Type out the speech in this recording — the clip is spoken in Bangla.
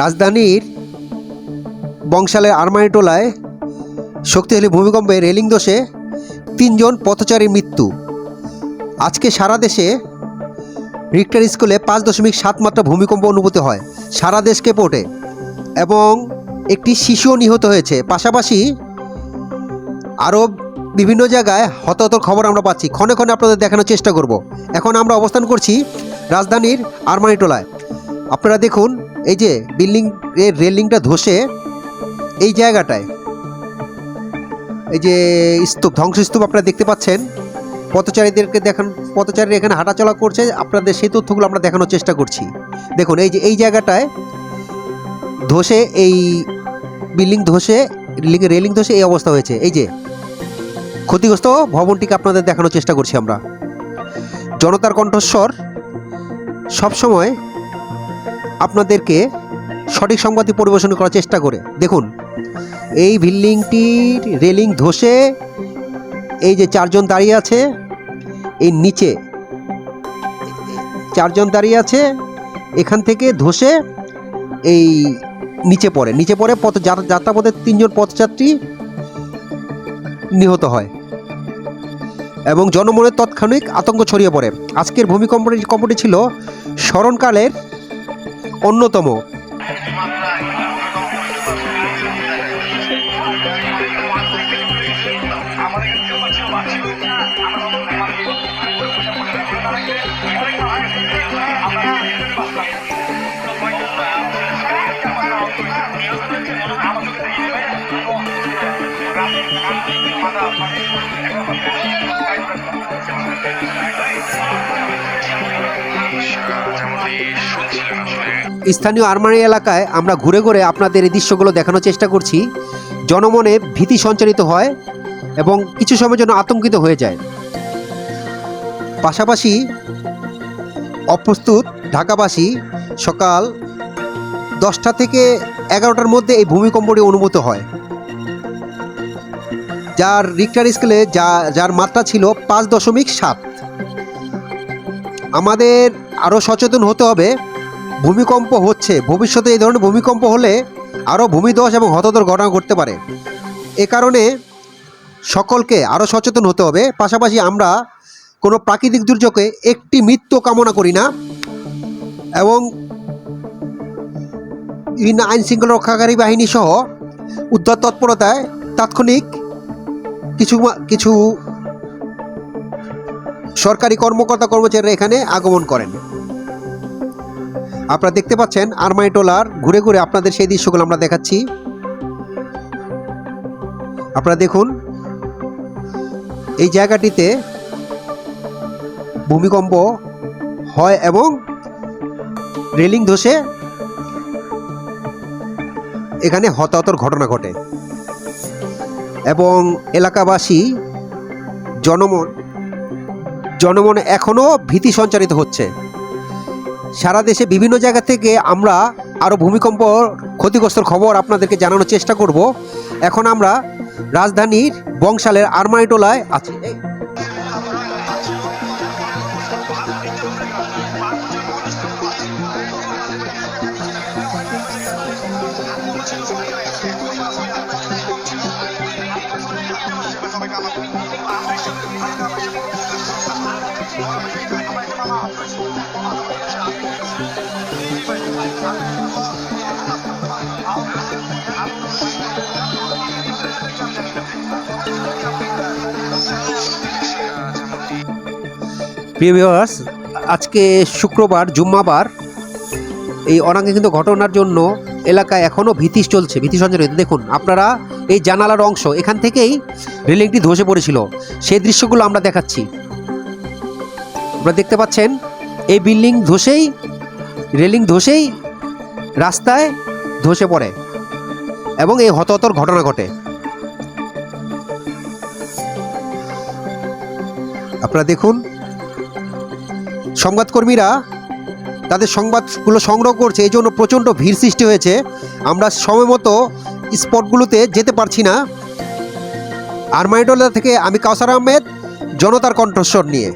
রাজধানীর বংশালের আরমানিটোলায় শক্তিশালী ভূমিকম্পে রেলিং দোষে তিনজন পথচারীর মৃত্যু। আজকে সারা দেশে রিক্টার স্কুলে পাঁচ দশমিক সাত মাত্রা ভূমিকম্প অনুভূত হয়, সারা দেশকে পড়ে এবং একটি শিশুও নিহত হয়েছে। পাশাপাশি আরও বিভিন্ন জায়গায় হতাহতর খবর আমরা পাচ্ছি। ক্ষণে ক্ষণে আপনাদের দেখানোর চেষ্টা করব। এখন আমরা অবস্থান করছি রাজধানীর আরমানিটোলায় আপনারা দেখুন, এই যে বিল্ডিং, এর রেলিংটা ধসে এই জায়গাটায়। এই যে স্তূপ, ধ্বংসস্তূপ আপনারা দেখতে পাচ্ছেন। পথচারীদেরকে দেখান, পথচারীরা এখানে হাঁটাচলা করছে, আপনাদের সেই তথ্যগুলো আমরা দেখানোর চেষ্টা করছি। দেখুন, এই যে, এই জায়গাটায় ধসে এই বিল্ডিং ধসে, রেলিং- রেলিং ধসে এই অবস্থা হয়েছে। এই যে, ক্ষতিগ্রস্ত ভবনটিকে আপনাদের দেখানোর চেষ্টা করছি আমরা। জনতার কণ্ঠস্বর সবসময় আপনাদেরকে সঠিক সংবাদই পরিবেশন করার চেষ্টা করে। দেখুন, এই বিল্ডিংটির রেলিং ধসে এই যে চারজন দাঁড়িয়ে আছে, এই নিচে চারজন দাঁড়িয়ে আছে, এখান থেকে ধসে এই নিচে পড়ে। নিচে পড়ে পথ যাত্রা- যাত্রাপথের তিনজন পথযাত্রী নিহত হয় এবং জনমনে তৎক্ষণিক আতঙ্ক ছড়িয়ে পড়ে। আজকের ভূমিকম্পটি কম্পটি ছিল স্মরণকালের অন্যতম। স্থানীয় আরমানি এলাকায় আমরা ঘুরে ঘুরে আপনাদের এই দৃশ্যগুলো দেখানোর চেষ্টা করছি। জনমনে ভীতি সঞ্চারিত হয় এবং কিছু সময়ের জন্য আতঙ্কিত হয়ে যায়। পাশাপাশি অপ্রস্তুত ঢাকাবাসী সকাল দশটা থেকে এগারোটার মধ্যে এই ভূমিকম্পটি অনুভূত হয়। যার রিক্টার স্কেলে যা, যার মাত্রা ছিল পাঁচ দশমিক সাত। আমাদের আরও সচেতন হতে হবে ভূমিকম্প হচ্ছে। ভবিষ্যতে এই ধরনের ভূমিকম্প হলে আরও ভূমিধস এবং হতদর ঘটনা ঘটতে পারে। এ কারণে সকলকে আরও সচেতন হতে হবে। পাশাপাশি আমরা কোনো প্রাকৃতিক দুর্যোগে একটি মৃত্যু কামনা করি না এবং বিভিন্ন আইন শৃঙ্খলা রক্ষাকারী বাহিনী সহ উদ্ধার তৎপরতায় তাৎক্ষণিক কিছু কিছু সরকারি কর্মকর্তা কর্মচারীরা এখানে আগমন করেন। আপনারা দেখতে পাচ্ছেন আরমাইটোলার ঘুরে ঘুরে আপনাদের সেই দৃশ্যগুলো আমরা দেখাচ্ছি। আপনারা দেখুন, এই জায়গাটিতে ভূমিকম্প হয় এবং রেলিং ধসে এখানে হতাহতর ঘটনা ঘটে। এবং এলাকাবাসী জনমন, জনমনে এখনও ভীতি সঞ্চারিত হচ্ছে। সারা দেশে বিভিন্ন জায়গা থেকে আমরা আরও ভূমিকম্প ক্ষতিগ্রস্তর খবর আপনাদেরকে জানানোর চেষ্টা করব। এখন আমরা রাজধানীর বংশালের আরমাইটোলায় আছি। এই, প্রিয় ভিউয়ার্স আজকে শুক্রবার, জুম্মাবার। এই অনাকাঙ্ক্ষিত ঘটনার জন্য এলাকায় এখনও ভীতি চলছে, ভীতি সঞ্চারিত। দেখুন, আপনারা এই জানালার অংশ, এখান থেকেই রেলিংটি ধসে পড়েছিল। সেই দৃশ্যগুলো আমরা দেখাচ্ছি। আপনারা দেখতে পাচ্ছেন, এই বিল্ডিং ধসেই, রেলিং ধসেই রাস্তায় ধসে পড়ে এবং এই হতাহতর ঘটনা ঘটে। আপনারা দেখুন, সংবাদকর্মীরা তাদের সংবাদগুলো সংগ্রহ করছে, এই জন্য প্রচণ্ড ভিড় সৃষ্টি হয়েছে। আমরা সময় মতো স্পটগুলোতে যেতে পারছি না। আরমাইডোলা থেকে আমি কাউসার আহমেদ, জনতার কণ্ঠস্বর নিয়ে।